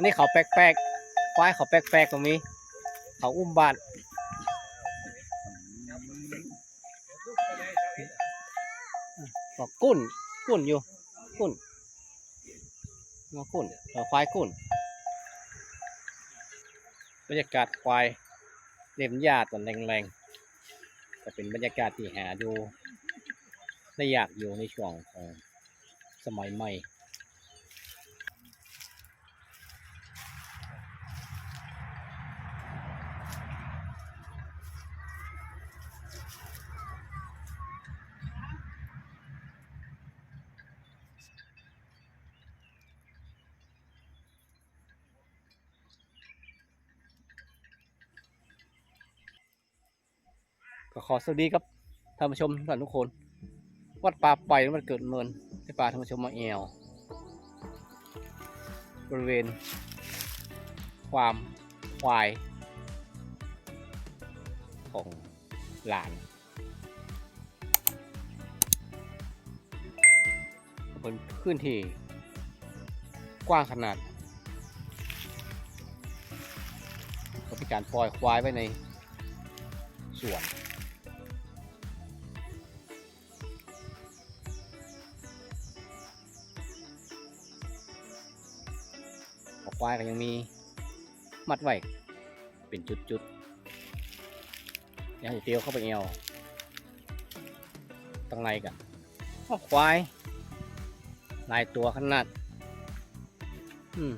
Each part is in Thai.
อันนี้เขาแปลกๆควายเขาแปลกๆตรงนี้ เขาอุ้มบานบอกกุ้นกุ้นอยู่ กุ้นงอกุ้นเราควายกุ้นบรรยากาศควายเล็มหญ้าตอนแรงๆจะเป็นบรรยากาศที่หาดูได้ยากอยู่ในช่วงของสมัยใหม่ ก็ขอสวัสดีครับท่านผู้ชมทุกท่านทุกคน วัดป่าไปมันเกิดเมินที่ป่าท่านผู้ชมมาแอวบริเวณ ความควาย ของหลานเป็นพื้นที่กว้างขนาดก็มีการปล่อยควายไว้ในสวน ควายก็ยังมีมัดไว้เป็นจุดๆยังจะเตียวเข้าไปเอวตั้งไรกันออควายลายตัวขนาด อืม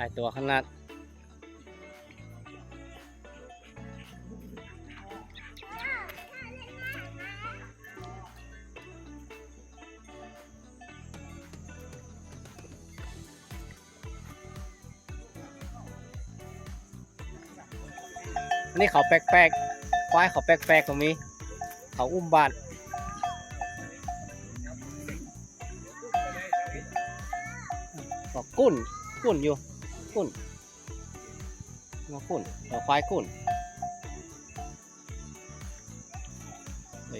ลายตัวขนาดอันนี้เขาแปลกๆควายเขาแปลกๆตรงนี้ เขาอุ้มบานบอกกุ้นกุ้นอยู่ กุ้นงอกุ้นเราควายกุ้น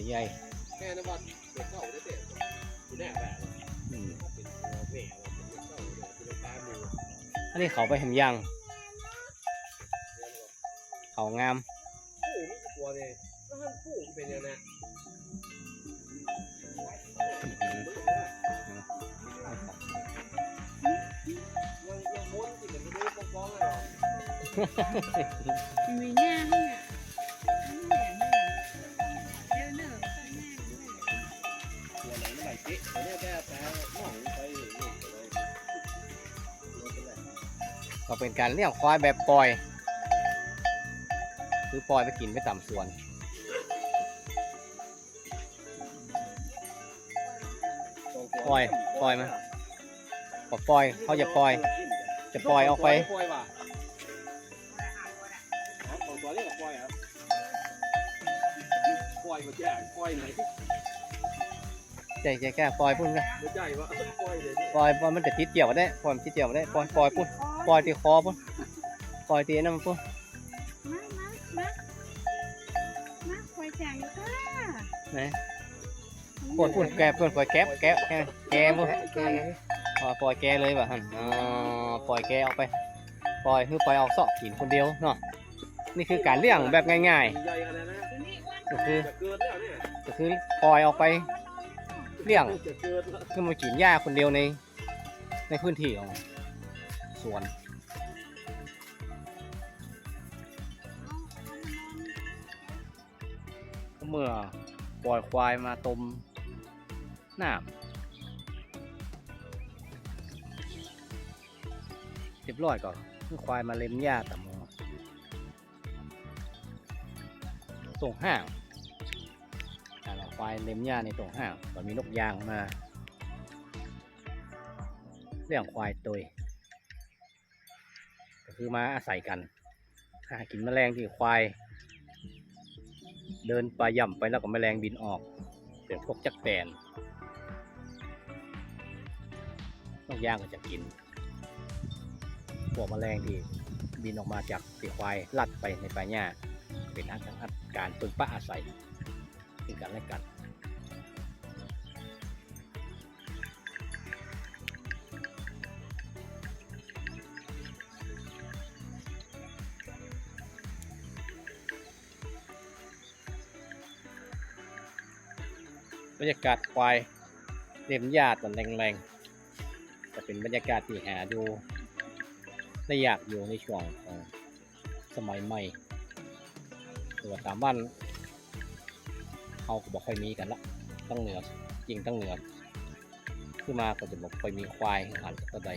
ใหญ่แม่นวัดเด็กเข้าได้เด็กคุณแน่แบบๆอืมเป็นแม่เราเป็นเด็กเข้าเด็กเป็นตาหมูอันนี้เขาไปเห็นยัง เขางามผู้มีกลัวเลยถ้าท่านผู้เป็นยังไง มีหน้าให้อะไม่อยากให้เดี๋ยวเนอะก็หน้าด้วยตัวไหนไม่ไหลเจ๊ตัวนี้แค่แต่หม่องไปนี่เลยก็เป็นการเลี้ยงควายแบบปล่อย คือปล่อยไปกินไปตามส่วนปล่อยปล่อยมาพอปล่อยเขาจะปล่อย จะปล่อยออกไป ปล่อยว่ะ ของตัวนี้ก็ปล่อยครับปล่อยมาแจ้ปล่อยไหนใจใจแก่ปล่อยพุ่นกันไม่ใช่ว่าปล่อยเลยปล่อยปล่อยมันจะติดเกี่ยวได้ปล่อยมันติดเกี่ยวได้ปล่อยปล่อยพุ่นปล่อยที่คอพุ่นปล่อยที่นั่นมันพุ่นมามามามาคอยจ่ายค่ะนะพุ่นพุ่นแกพุ่นปล่อยแก๊บแก๊บแกแกพุ่นปล่อยปล่อยแกเลยว่ะฮันอ๋อปล่อยแกออกไป ปล่อยคือปล่อยออกเสาะกินคนเดียวเนาะ นี่คือการเลี้ยงแบบง่ายใหญ่ขนาดนั้นตัวนี้อ้วนๆก็คือนี่คือปล่อยออกไปเลี้ยงเกินแล้วคือมากินหญ้าคนเดียวในในพื้นที่ของสวนเมื่อปล่อยควายมาต้มน้ำเรียบร้อยก่อนคือควายมาเล็มหญ้าแต่ม อส่งห้างอ่เราควายเล็มหญ้าในตรงห้างตอนมีนกยางมา เรื่องควายตัวก็คือมาอาศัยกันหากินแมลงที่ควาย เดินไปย่ำไปแล้วก็แมลงบินออก เป็นพวกจักแตนนกยางก็จะกินพวกวแมลงที่บินออกมาจากปีควายลัดไปในป่าหญ้าเป็นอา การปึงปะอาศัยซึ่งกันและกันบรรยากาศควายเล่มหญ้าตอนแรงๆจะเป็นบรรยากาศที่หาดูได้ยากอยู่ในช่วงสมัยใหม่ หรือว่าสามวันเขาก็บอกค่อยมีกันละตั้งเหนือจริงตั้งเหนือขึ้นมาก็จะบอกค่อยมีควายหันก็ได้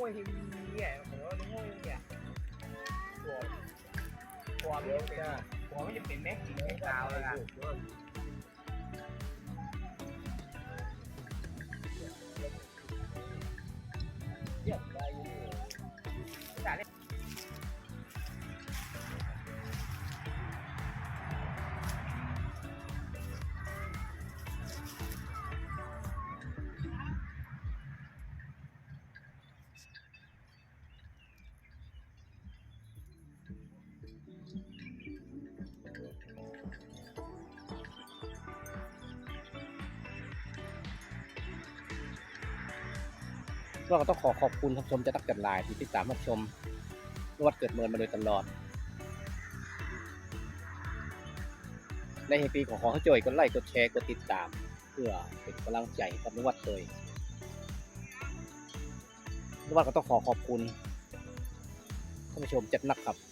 ในห้วยที่เนี่ยผมว่าในห้วยเนี่ยหัวหัวไม่จะเป็นหัวไม่จะเป็นแม็กซ์แม็กซ์ดาวเลยอะ ก็ต้องขอขอบคุณท่านผู้ชมจะตักจัดลายที่ติดตามรับชมนวัดเกิดเมินมาโดยตลอด ในเฮปีของขอให้จอยกดไลค์กดแชร์กดติดตาม เพื่อเป็นกำลังใจกับนวัดเลยนวัดก็ต้องขอขอบคุณท่านผู้ชมจัดหนักครับ